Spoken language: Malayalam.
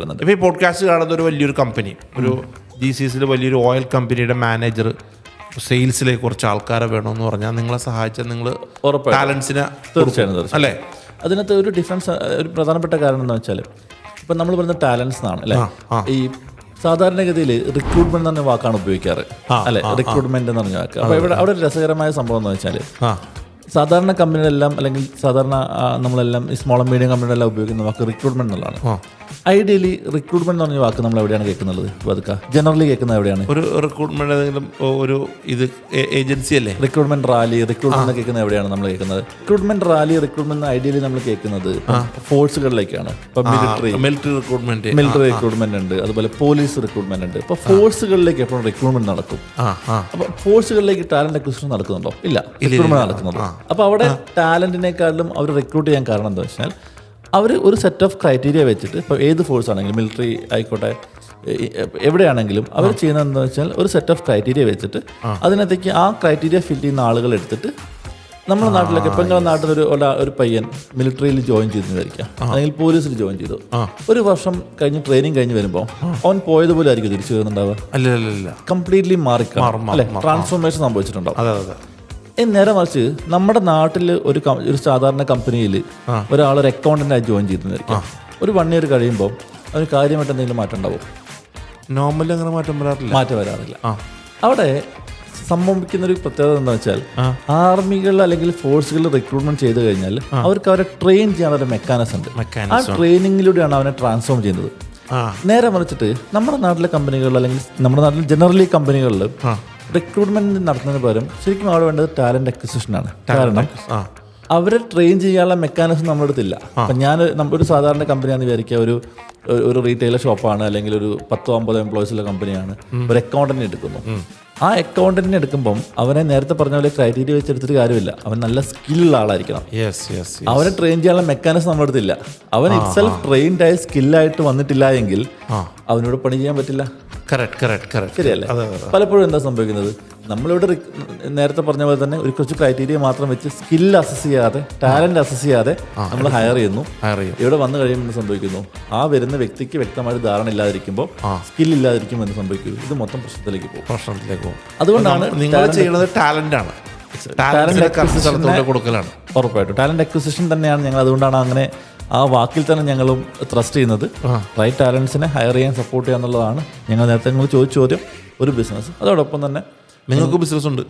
വരുന്നുണ്ട് ഇപ്പോൾ ഈ പോഡ്കാസ്റ്റ് കാണുന്ന ഒരു വലിയൊരു കമ്പനി ഒരു ജി സി സിയിലെ വലിയൊരു ഓയിൽ കമ്പനിയുടെ മാനേജർ സെയിൽസിലെ കുറച്ച് ആൾക്കാരെ വേണമെന്ന് പറഞ്ഞാൽ നിങ്ങളെ സഹായിച്ചാൽ നിങ്ങൾ ബാലൻസിനെ ടാലൻസിനെ തീർച്ചയായും അല്ലേ? അതിനകത്ത് ഒരു ഡിഫറൻസ് ഒരു പ്രധാനപ്പെട്ട കാരണം എന്ന് വെച്ചാൽ ഇപ്പം നമ്മൾ പറയുന്ന ടാലൻസ് എന്നാണ് അല്ലേ? ഈ സാധാരണഗതിയിൽ റിക്രൂട്ട്മെന്റ് എന്ന വാക്കാണ് ഉപയോഗിക്കാറ് അല്ലെ? റിക്രൂട്ട്മെന്റ് എന്ന് പറഞ്ഞ വാക്ക്. അപ്പോൾ ഇവിടെ അവിടെ ഒരു രസകരമായ സംഭവം എന്ന് വെച്ചാൽ സാധാരണ കമ്പനികളെല്ലാം അല്ലെങ്കിൽ സാധാരണ ആ, നമ്മളെല്ലാം ഈ സ്മോൾ ആൻഡ് മീഡിയം കമ്പനികളെല്ലാം ഉപയോഗിക്കുന്ന വാക്ക് റിക്രൂട്ട്മെന്റ് എന്നുള്ളതാണ്. ഐഡിയലി റിക്രൂട്ട്മെന്റ് എന്ന് പറഞ്ഞ വാക്ക് നമ്മൾ എവിടെയാണ് കേൾക്കുന്നത്? പതുക്കെ. ജനറലി കേൾക്കുന്നത് എവിടെയാണ്? ഒരു റിക്രൂട്ട്മെന്റ് ഏതെങ്കിലും ഒ- ഒരു ഇത് ഏജൻസി അല്ലേ? റിക്രൂട്ട്മെന്റ് റാലി റിക്രൂട്ട്മെന്റ് കേൾക്കുന്നത് എവിടെയാണ് നമ്മൾ കേൾക്കുന്നത്? റിക്രൂട്ട്മെന്റ് റാലി റിക്രൂട്ട്മെന്റ് ഐഡിയലി നമ്മൾ കേൾക്കുന്നത് ഫോഴ്സുകളിലേക്കാണ് ഇപ്പൊ military military recruitment military recruitment ഉണ്ട്. അതുപോലെ പോലീസ് റിക്രൂട്ട്മെന്റ് ഉണ്ട്. ഇപ്പൊ ഫോഴ്സുകളിലേക്ക് എപ്പോഴും റിക്രൂട്ട്മെന്റ് നടക്കും. ആ ആ. അപ്പൊ ഫോഴ്സുകളിലേക്ക് ടാലന്റ് അക്വിസിഷൻ നടക്കുന്നുണ്ടോ? ഇല്ല. റിക്രൂട്ട്മെന്റ് നടക്കുന്നുണ്ടോ? അപ്പൊ അവിടെ ടാലന്റിനേക്കാളും അവർ റിക്രൂട്ട് ചെയ്യാൻ കാരണം എന്താ വെച്ചാൽ അവർ ഒരു സെറ്റ് ഓഫ് ക്രൈറ്റീരിയ വെച്ചിട്ട് ഇപ്പോൾ ഏത് ഫോഴ്സ് ആണെങ്കിലും മിലിറ്ററി ആയിക്കോട്ടെ എവിടെയാണെങ്കിലും അവർ ചെയ്യുന്നത് എന്താ വെച്ചാൽ ഒരു സെറ്റ് ഓഫ് ക്രൈറ്റീരിയ വെച്ചിട്ട് അതിനകത്തേക്ക് ആ ക്രൈറ്റീരിയ ഫിൽ ചെയ്യുന്ന ആളുകൾ എടുത്തിട്ട് നമ്മുടെ നാട്ടിലൊക്കെ ഇപ്പം നിങ്ങളുടെ നാട്ടിൽ ഒരു ഒരു പയ്യൻ മിലിറ്ററിയിൽ ജോയിൻ ചെയ്തു വിചാരിക്കാം അല്ലെങ്കിൽ പോലീസിൽ ജോയിൻ ചെയ്തു. ഒരു വർഷം കഴിഞ്ഞ് ട്രെയിനിങ് കഴിഞ്ഞ് വരുമ്പോൾ അവൻ പോയതുപോലെ ആയിരിക്കും തിരിച്ചു വരുന്നുണ്ടാവുക. കംപ്ലീറ്റ്ലി മാറി അല്ലെ? ട്രാൻസ്ഫോർമേഷൻ സംഭവിച്ചിട്ടുണ്ടാവും. നേരെ മറിച്ച് നമ്മുടെ നാട്ടിൽ ഒരു ഒരു സാധാരണ കമ്പനിയിൽ ഒരാൾ ഒരു അക്കൗണ്ടന്റായി ജോയിൻ ചെയ്തിരിക്കും ഒരു വൺ ഇയർ കഴിയുമ്പോൾ അതിന് കാര്യമായിട്ട് എന്തെങ്കിലും മാറ്റം ഉണ്ടാവും. നോർമലി അങ്ങനെ മാറ്റം വരാറില്ല. മാറ്റം വരാറില്ല. അവിടെ സംഭവിക്കുന്ന ഒരു പ്രത്യേകത എന്താ വെച്ചാൽ ആർമികൾ അല്ലെങ്കിൽ ഫോഴ്സുകൾ റിക്രൂട്ട്മെന്റ് ചെയ്ത് കഴിഞ്ഞാൽ അവർക്ക് അവരെ ട്രെയിൻ ചെയ്യാനുള്ള ഒരു മെക്കാനിസം ഉണ്ട് ആ ട്രെയിനിങ്ങിലൂടെയാണ് അവനെ ട്രാൻസ്ഫോം ചെയ്യുന്നത്. നേരെ മറിച്ചിട്ട് നമ്മുടെ നാട്ടിലെ കമ്പനികളിൽ അല്ലെങ്കിൽ നമ്മുടെ നാട്ടിലെ ജനറലി കമ്പനികളിൽ റിക്രൂട്ട്മെന്റ് നടത്തുന്നതിന് പകരം ശരിക്കും അവിടെ വേണ്ടത് ടാലന്റ് അക്വിസിഷൻ ആണ്. കാരണം അവരെ ട്രെയിൻ ചെയ്യാനുള്ള മെക്കാനിസം നമ്മുടെ അടുത്തില്ല. അപ്പം ഞാൻ ഒരു സാധാരണ കമ്പനിയാണെന്ന് വിചാരിക്കുക ഒരു ഒരു- റീറ്റെയിലർ ഷോപ്പാണ് അല്ലെങ്കിൽ ഒരു പത്തോ അമ്പതോ എംപ്ലോയീസുള്ള കമ്പനിയാണ് ഒരു അക്കൗണ്ടന്റിനെ എടുക്കുന്നു. ആ അക്കൗണ്ടന്റിനെ എടുക്കുമ്പം അവനെ നേരത്തെ പറഞ്ഞ പോലെ ക്രൈറ്റീരിയ വെച്ചെടുത്തിട്ട് കാര്യമില്ല. അവൻ നല്ല സ്കില്ലുള്ള ആളായിരിക്കണം. അവനെ ട്രെയിൻ ചെയ്യാനുള്ള മെക്കാനിസം നമ്മുടെ അടുത്തില്ല. അവൻ ഇറ്റ്സെൽഫ് ട്രെയിൻഡ് ആയ സ്കില്ലായിട്ട് വന്നിട്ടില്ല എങ്കിൽ അവനോട് പണി ചെയ്യാൻ പറ്റില്ല. ശരിയല്ലേ? പലപ്പോഴും എന്താ സംഭവിക്കുന്നത്? നമ്മളിവിടെ നേരത്തെ പറഞ്ഞ പോലെ തന്നെ ഒരു കുറച്ച് ക്രൈറ്റീരിയ മാത്രം വെച്ച് സ്കിൽ അസസ് ചെയ്യാതെ ടാലന്റ് അസസ് ചെയ്യാതെ നമ്മൾ ഹയർ ചെയ്യുന്നു. ഇവിടെ വന്നു കഴിയുമ്പോൾ സംഭവിക്കുന്നു? ആ വരുന്ന വ്യക്തിക്ക് വ്യക്തമായിട്ട് ധാരണ ഇല്ലാതിരിക്കുമ്പോൾ സ്കിൽ ഇല്ലാതിരിക്കുമ്പോൾ എന്ന് സംഭവിക്കും? ഇത് മൊത്തം പ്രശ്നത്തിലേക്ക് പോകും. പ്രശ്നത്തിലേക്ക് പോകും. അതുകൊണ്ടാണ് നിങ്ങൾ ചെയ്യുന്നത് ടാലന്റ് ആണ്. ടാലന്റ് കൊടുക്കലാണ്. ഉറപ്പായിട്ടും. ടാലന്റ് അക്വിസിഷൻ തന്നെയാണ് ഞങ്ങൾ അതുകൊണ്ടാണ് അങ്ങനെ ആ വാക്കിൽ തന്നെ ഞങ്ങളും ട്രസ്റ്റ് ചെയ്യുന്നത്. റൈറ്റ് ടാലൻസിനെ ഹയർ ചെയ്യാൻ സപ്പോർട്ട് ചെയ്യുക എന്നുള്ളതാണ് ഞങ്ങൾ നേരത്തെ നിങ്ങൾ ചോദിച്ച ചോദ്യം. ഒരു ബിസിനസ് അതോടൊപ്പം തന്നെ നിങ്ങൾക്ക് ബിസിനസ് ഉണ്ട്.